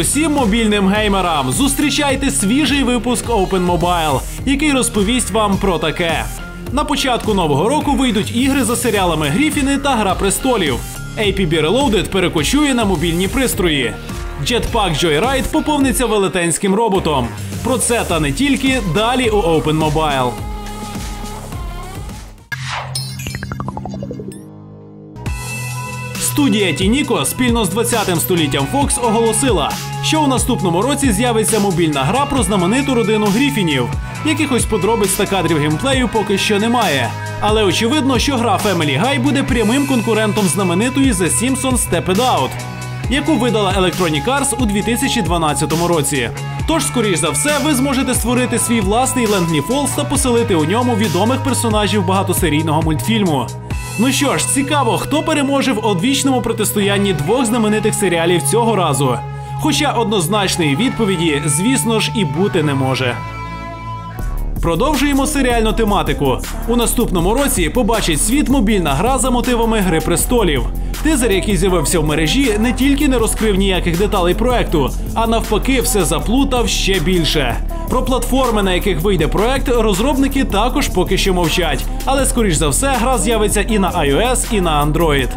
Усім мобільним геймерам! Зустрічайте свіжий випуск Open Mobile, який розповість вам про таке. На початку нового року вийдуть ігри за серіалами Гріфіни та Гра престолів. APB Reloaded перекочує на мобільні пристрої. Jetpack Joyride поповниться велетенським роботом. Про це та не тільки далі у Open Mobile. Студія Тініко спільно з 20-м століттям Fox оголосила, що у наступному році з'явиться мобільна гра про знамениту родину Гріфінів. Якихось подробиць та кадрів геймплею поки що немає. Але очевидно, що гра Family Guy буде прямим конкурентом знаменитої The Simpsons Step It Out, яку видала Electronic Arts у 2012 році. Тож, скоріш за все, ви зможете створити свій власний Лендні Фолз та поселити у ньому відомих персонажів багатосерійного мультфільму. Ну що ж, цікаво, хто переможе в одвічному протистоянні двох знаменитих серіалів цього разу. Хоча однозначної відповіді, звісно ж, і бути не може. Продовжуємо серіальну тематику. У наступному році побачить світ мобільна гра за мотивами Гри престолів. Тизер, який з'явився в мережі, не тільки не розкрив ніяких деталей проекту, а навпаки, все заплутав ще більше. Про платформи, на яких вийде проект, розробники також поки що мовчать. Але скоріш за все, гра з'явиться і на iOS, і на Android.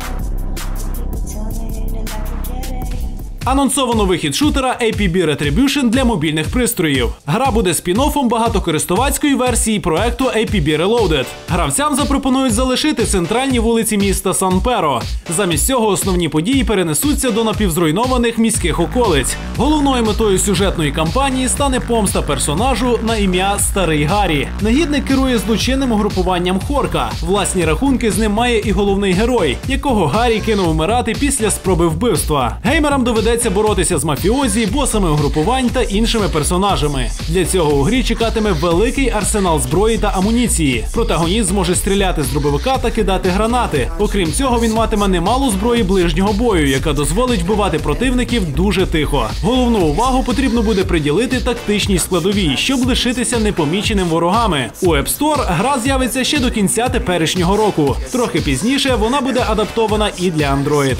Анонсовано вихід шутера APB Retribution для мобільних пристроїв. Гра буде спін-оффом багатокористувацької версії проекту APB Reloaded. Гравцям запропонують залишити центральні вулиці міста Сан-Перо. Замість цього основні події перенесуться до напівзруйнованих міських околиць. Головною метою сюжетної кампанії стане помста персонажу на ім'я Старий Гаррі. Негідник керує злочинним угрупуванням Хорка. Власні рахунки з ним має і головний герой, якого Гаррі кинув вмирати після спроби вбивства. Геймерам доведеться боротися з мафіозі, босами угрупувань та іншими персонажами. Для цього у грі чекатиме великий арсенал зброї та амуніції. Протагоніст зможе стріляти з дробовика та кидати гранати. Окрім цього, він матиме немало зброї ближнього бою, яка дозволить вбивати противників дуже тихо. Головну увагу потрібно буде приділити тактичній складовій, щоб лишитися непоміченим ворогами. У App Store гра з'явиться ще до кінця теперішнього року. Трохи пізніше вона буде адаптована і для Android.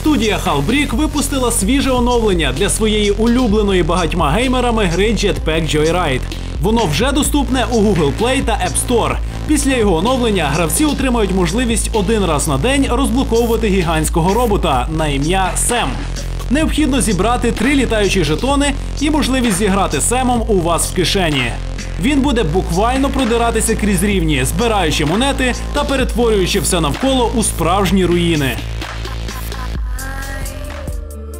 Студія Halbreak випустила свіже оновлення для своєї улюбленої багатьма геймерами гри Jetpack Joyride. Воно вже доступне у Google Play та App Store. Після його оновлення гравці отримають можливість один раз на день розблоковувати гігантського робота на ім'я Сем. Необхідно зібрати три літаючі жетони і можливість зіграти Семом у вас в кишені. Він буде буквально продиратися крізь рівні, збираючи монети та перетворюючи все навколо у справжні руїни.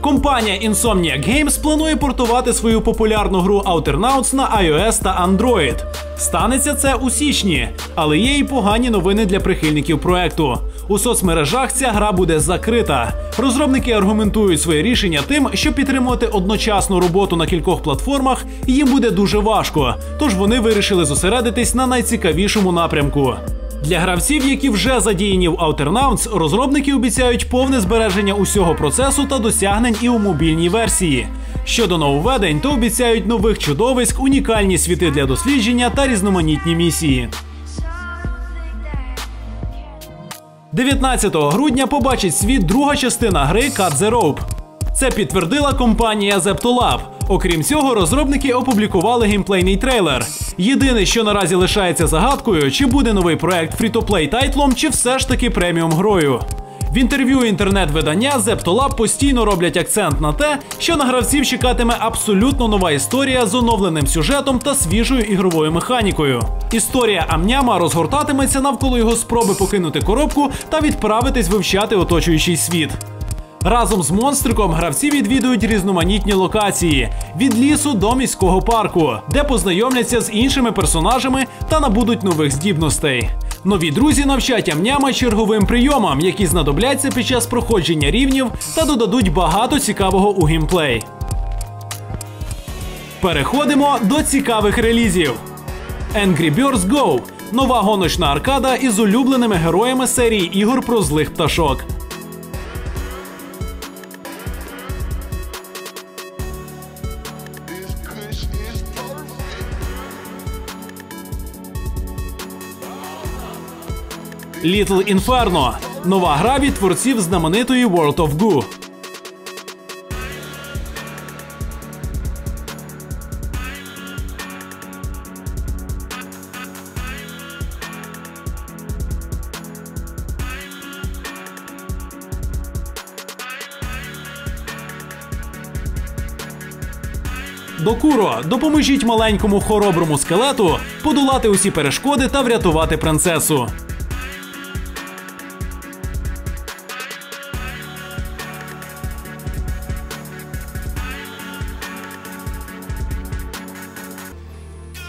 Компанія Insomniac Games планує портувати свою популярну гру Outernauts на iOS та Android. Станеться це у січні, але є і погані новини для прихильників проекту. У соцмережах ця гра буде закрита. Розробники аргументують своє рішення тим, що підтримувати одночасну роботу на кількох платформах їм буде дуже важко. Тож вони вирішили зосередитись на найцікавішому напрямку. Для гравців, які вже задіяні в Outernauts, розробники обіцяють повне збереження усього процесу та досягнень і у мобільній версії. Щодо нововведень, то обіцяють нових чудовиськ, унікальні світи для дослідження та різноманітні місії. 19 грудня побачить світ друга частина гри Cut the Rope. Це підтвердила компанія Zeptolab. Окрім цього, розробники опублікували геймплейний трейлер. Єдине, що наразі лишається загадкою, чи буде новий проект фрі-то-плей тайтлом, чи все ж таки преміум грою. В інтерв'ю інтернет-видання Zeptolab постійно роблять акцент на те, що на гравців чекатиме абсолютно нова історія з оновленим сюжетом та свіжою ігровою механікою. Історія Амняма розгортатиметься навколо його спроби покинути коробку та відправитись вивчати оточуючий світ. Разом з монстриком гравці відвідують різноманітні локації від лісу до міського парку, де познайомляться з іншими персонажами та набудуть нових здібностей. Нові друзі навчать амняма черговим прийомам, які знадобляться під час проходження рівнів та додадуть багато цікавого у геймплей. Переходимо до цікавих релізів. Angry Birds Go – нова гоночна аркада із улюбленими героями серії ігор про злих пташок. Little Inferno – нова гра від творців знаменитої World of Goo. Докуро, допоможіть маленькому хороброму скелету подолати усі перешкоди та врятувати принцесу.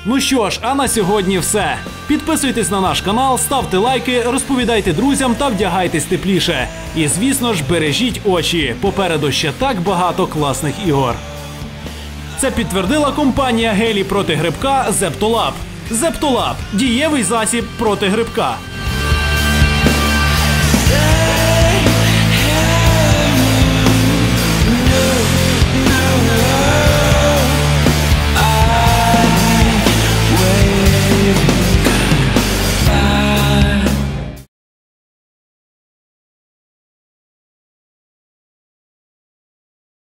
Ну що ж, а на сьогодні все. Підписуйтесь на наш канал, ставте лайки, розповідайте друзям та вдягайтесь тепліше. І звісно ж, бережіть очі. Попереду ще так багато класних ігор. Це підтвердила компанія гелі проти грибка Зептолаб. Зептолаб дієвий засіб проти грибка.